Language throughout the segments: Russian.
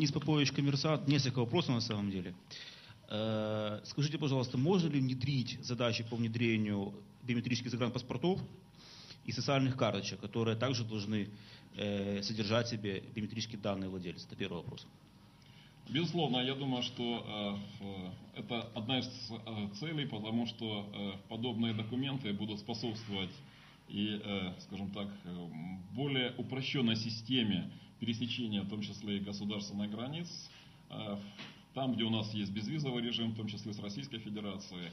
Денис Попович, коммерсант. Несколько вопросов на самом деле. Э, Скажите, пожалуйста, можно ли внедрить задачи по внедрению биометрических загранпаспортов и социальных карточек, которые также должны э, содержать в себе биометрические данные владельца? Это первый вопрос. Безусловно, я думаю, что э, это одна из целей, потому что подобные документы будут способствовать и, скажем так, более упрощенной системе пересечения, в том числе и государственных границ, э, там, где у нас есть безвизовый режим, в том числе с Российской Федерацией.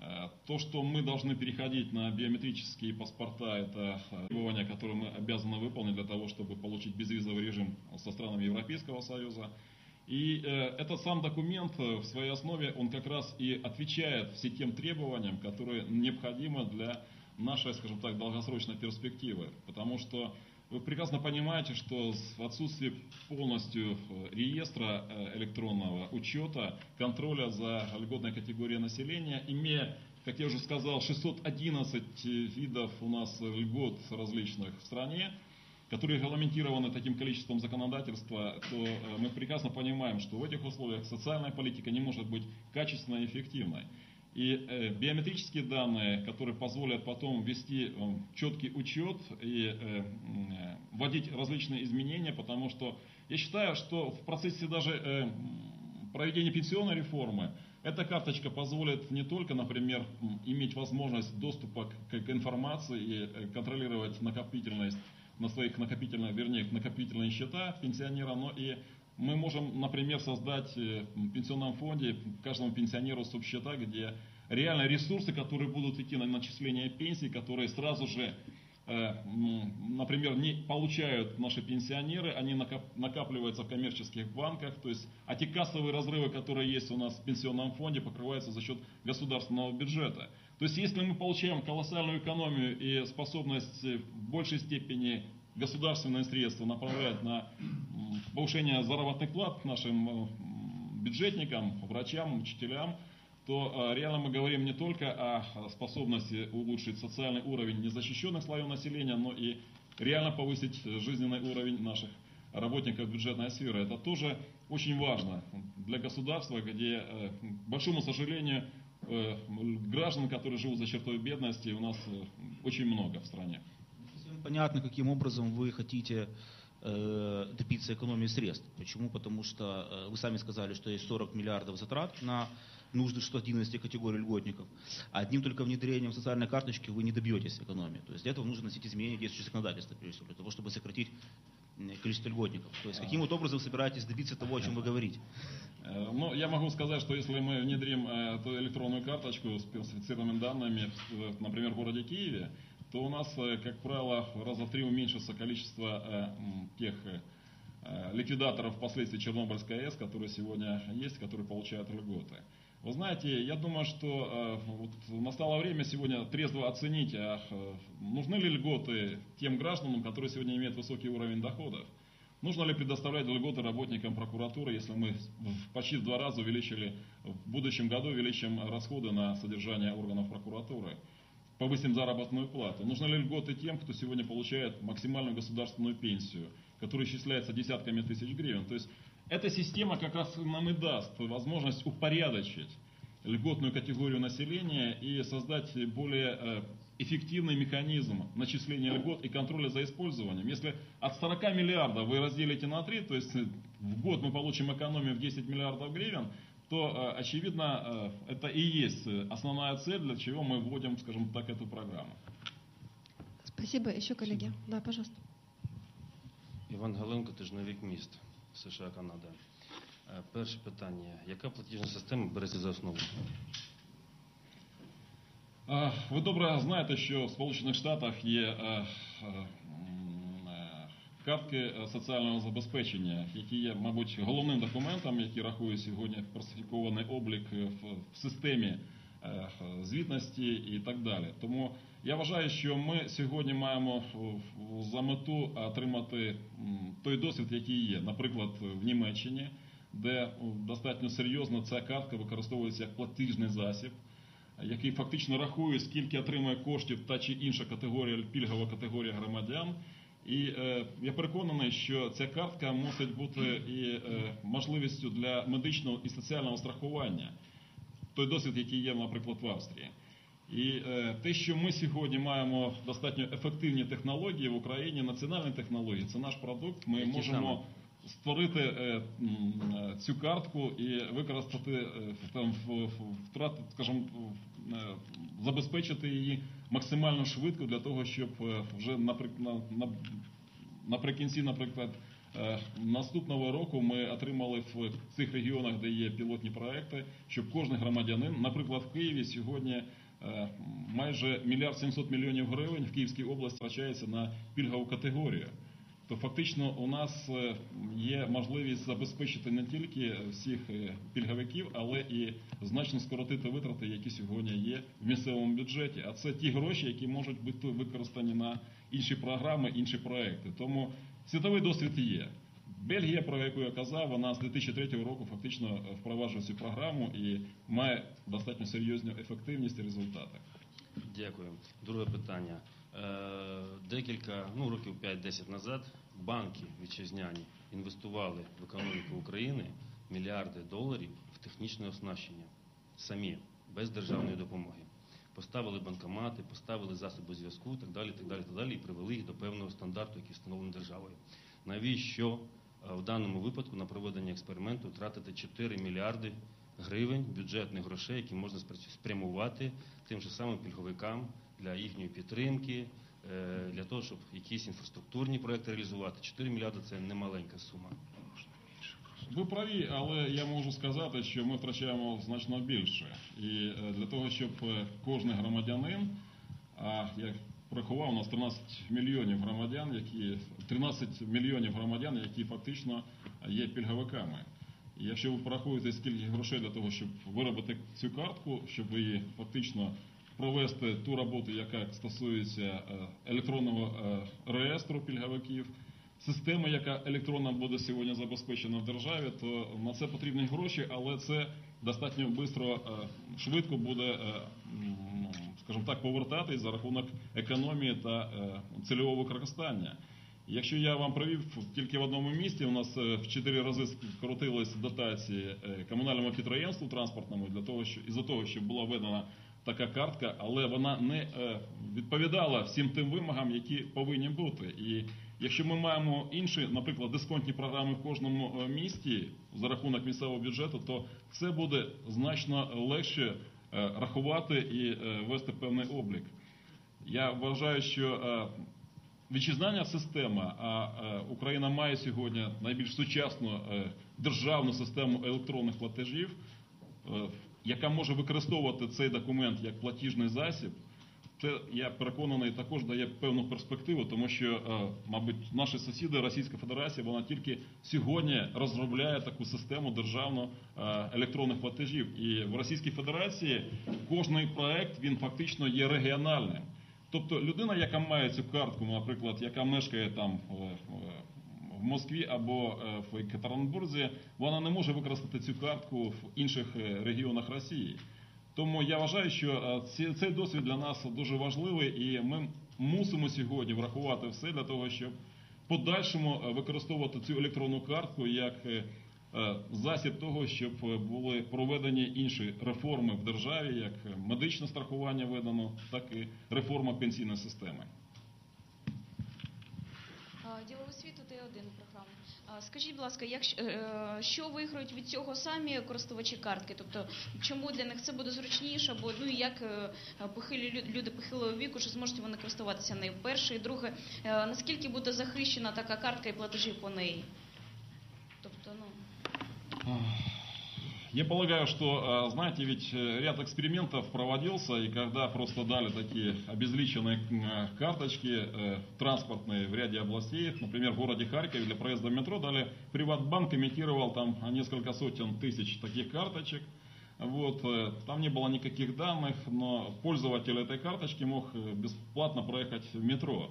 Э, То, что мы должны переходить на биометрические паспорта, это э, требования, которые мы обязаны выполнить для того, чтобы получить безвизовый режим со странами Европейского Союза. И этот сам документ в своей основе, он как раз и отвечает всем тем требованиям, которые необходимы для нашей, скажем так, долгосрочной перспективы. Потому что вы прекрасно понимаете, что в отсутствии полностью э, реестра э, электронного учета, контроля за льготной категорией населения, имея, как я уже сказал, 611 видов у нас льгот различных в стране, которые регламентированы таким количеством законодательства, то э, мы прекрасно понимаем, что в этих условиях социальная политика не может быть качественной и эффективной. И э, биометрические данные, которые позволят потом ввести э, четкий учет и э, э, вводить различные изменения, потому что я считаю, что в процессе даже проведения пенсионной реформы эта карточка позволит не только, например, иметь возможность доступа к, информации и контролировать накопительность на своих накопительных, вернее, накопительные счета пенсионера, но и мы можем, например, создать э, в пенсионном фонде каждому пенсионеру субсчета, где реально ресурсы, которые будут идти на начисление пенсий, которые сразу же, э, например, не получают наши пенсионеры, они накапливаются в коммерческих банках, то есть а те кассовые разрывы, которые есть у нас в пенсионном фонде, покрываются за счет государственного бюджета. То есть если мы получаем колоссальную экономию и способность э, в большей степени государственные средства направлять на повышение заработных плат нашим э, бюджетникам, врачам, учителям, то э, реально мы говорим не только о способности улучшить социальный уровень незащищенных слоев населения, но и реально повысить жизненный уровень наших работников бюджетной сферы. Это тоже очень важно для государства, где, э, к большому сожалению, граждан, которые живут за чертой бедности, у нас очень много в стране. Понятно, каким образом вы хотите э, добиться экономии средств. Почему? Потому что э, вы сами сказали, что есть 40 миллиардов затрат на нужды 611 категорий льготников. Одним только внедрением социальной карточки вы не добьетесь экономии. То есть для этого нужно носить изменения в действующее законодательство, прежде всего, для того, чтобы сократить количество льготников. То есть каким вот образом собираетесь добиться того, о чем вы говорите? Э, Ну, я могу сказать, что если мы внедрим эту электронную карточку с персонифицированными данными, например, в городе Киеве, то у нас, э, как правило, раза в три уменьшится количество э, тех э, ликвидаторов последствий Чернобыльской АЭС, которые сегодня есть, которые получают льготы. Вы знаете, я думаю, что вот настало время сегодня трезво оценить, а, нужны ли льготы тем гражданам, которые сегодня имеют высокий уровень доходов. Нужно ли предоставлять льготы работникам прокуратуры, если мы в- почти в два раза увеличили, в будущем году увеличим расходы на содержание органов прокуратуры? Повысим заработную плату. Нужны ли льготы тем, кто сегодня получает максимальную государственную пенсию, которая исчисляется десятками тысяч гривен? То есть эта система как раз нам и даст возможность упорядочить льготную категорию населения и создать более э, эффективный механизм начисления льгот и контроля за использованием. Если от 40 миллиардов вы разделите на 3, то есть в год мы получим экономию в 10 миллиардов гривен, то, э, очевидно, э, это и есть э, основная цель, для чего мы вводим, скажем так, эту программу. Спасибо. Еще коллеги. Да, пожалуйста. Іван Галенко, тижновик міст, США, Канада. Е, Перше питання. Яка платіжна система береться за основу? А, Ви добре знаєте, що в Сполучених Штатах є е, е, м, е, картки е, соціального забезпечення, які є, мабуть, головним документом, який рахує сьогодні персифікований облік е, в, системі е, звітності і так далі. Тому я вважаю, що ми сьогодні маємо за мету отримати той досвід, який є, наприклад, в Німеччині, де достатньо серйозно ця картка використовується як платіжний засіб який фактично рахує, скільки отримує коштів та чи інша категорія, пільгова категорія громадян. І е, я переконаний, що ця картка мусить бути і е, можливістю для медичного і соціального страхування. Той досвід, який є, наприклад, в Австрії. І е, те, що ми сьогодні маємо достатньо ефективні технології в Україні, національні технології, це наш продукт. Ми Які можемо створити е, е, цю картку і використати е, там в- в- втрати, скажімо, в- е, забезпечити її максимально швидко для того, щоб е, вже наприк- на- на- наприкінці, наприклад, е, наступного року ми отримали в цих регіонах, де є пілотні проекти, щоб кожен громадянин, наприклад, в Києві сьогодні е, майже мільярд 700 мільйонів гривень в Київській області втрачається на пільгову категорію. То фактично у нас е, є можливість забезпечити не тільки всіх е, пільговиків, але і значно скоротити витрати, які сьогодні є в місцевому бюджеті. А це ті гроші, які можуть бути використані на інші програми, інші проекти. Тому світовий досвід є. Бельгія, про яку я казав, вона з 2003 року фактично впроваджує цю програму і має достатньо серйозну ефективність і результати. Дякую. Друге питання. Е, Декілька, ну років 5-10 назад банки вітчизняні інвестували в економіку України мільярди доларів в технічне оснащення. Самі, без державної допомоги. Поставили банкомати, поставили засоби зв'язку, так далі, так далі, так далі, і привели їх до певного стандарту, який встановлений державою. Навіщо е, в даному випадку на проведення експерименту тратити 4 мільярди гривень бюджетних грошей, які можна спрямувати тим же самим пільговикам для їхньої підтримки, для того, щоб якісь інфраструктурні проекти реалізувати. 4 мільярди це немаленька сума. Ви праві, але я можу сказати, що ми втрачаємо значно більше. І е, для того, щоб е, кожен громадянин, а я порахував, у нас 13 мільйонів громадян, які 13 мільйонів громадян, які фактично є пільговиками. І якщо ви порахуєте, скільки грошей для того, щоб виробити цю картку, щоб її фактично провести ту роботу, яка стосується е, електронного е, реєстру пільговиків, системи, яка електронно буде сьогодні забезпечена в державі, то на це потрібні гроші, але це достатньо швидко, швидко буде, е, скажімо так, повертатись за рахунок економії та е, цільового використання. Якщо я вам привів тільки в одному місті, у нас е, в 4 рази скоротились дотації е, комунальному підприємству транспортному для того, що із-за того, щоб була введена така картка, але вона не е, відповідала всім тим вимогам, які повинні бути. І якщо ми маємо інші, наприклад, дисконтні програми в кожному е, місті за рахунок місцевого бюджету, то це буде значно легше е, рахувати і вести певний облік. Я вважаю, що вітчизняна система, а Україна має сьогодні найбільш сучасну державну систему електронних платежів, яка може використовувати цей документ як платіжний засіб. Це я переконаний також дає певну перспективу, тому що, е, мабуть, наші сусіди Російська Федерація вона тільки сьогодні розробляє таку систему державно е, електронних платежів. І в Російській Федерації кожний проект він фактично є регіональним. Тобто людина, яка має цю картку, наприклад, яка мешкає там е, в Москві або е, в Екатеринбурзі, вона не може використати цю картку в інших е, регіонах Росії. Тому я вважаю, що е, цей досвід для нас дуже важливий, і ми мусимо сьогодні врахувати все для того, щоб подальшому використовувати цю електронну картку як засіб того, щоб були проведені інші реформи в державі, як медичне страхування введено, так і реформа пенсійної системи. А, Діловий світ один Т1 програма. Скажіть, будь ласка, як, е, що виграють від цього самі користувачі картки? Тобто, чому для них це буде зручніше, Бо ну і як е, похилі лю- люди похилого віку, що зможуть вони користуватися нею? Перше і друге, е, наскільки буде захищена така картка і платежі по неї? Тобто, ну. Я полагаю, что, э, знаете, ведь э, ряд экспериментов проводился, и когда просто дали такие обезличенные э, карточки транспортные в ряде областей, например, в городе Харькове для проезда в метро дали, Приватбанк имитировал там несколько сотен тысяч таких карточек, вот, там не было никаких данных, но пользователь этой карточки мог бесплатно проехать в метро.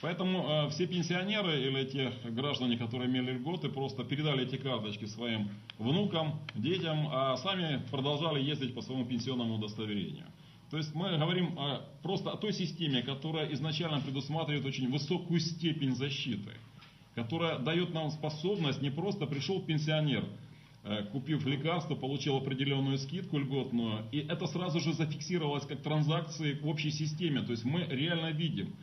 Поэтому э, все пенсионеры или те граждане, которые имели льготы, просто передали эти карточки своим внукам, детям, а сами продолжали ездить по своему пенсионному удостоверению. То есть мы говорим э, просто о той системе, которая изначально предусматривает очень высокую степень защиты. которая дает нам способность, не просто пришел пенсионер, э, купив лекарство, получил определенную скидку льготную, и это сразу же зафиксировалось как транзакции в общей системе, то есть мы реально видим,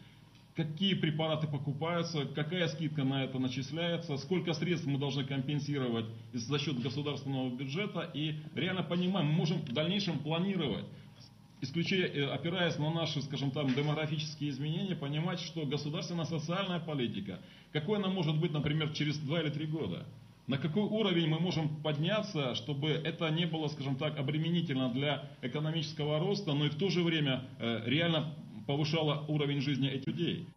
какие препараты покупаются, какая скидка на это начисляется, сколько средств мы должны компенсировать за счет государственного бюджета, и реально понимаем, мы можем в дальнейшем планировать исключая, э, опираясь на наши, скажем там, демографические изменения, понимать, что государственная социальная политика, какой она может быть, например, через два или три года. На какой уровень мы можем подняться, чтобы это не было, скажем так, обременительно для экономического роста, но и в то же время э, реально повышало уровень жизни этих людей.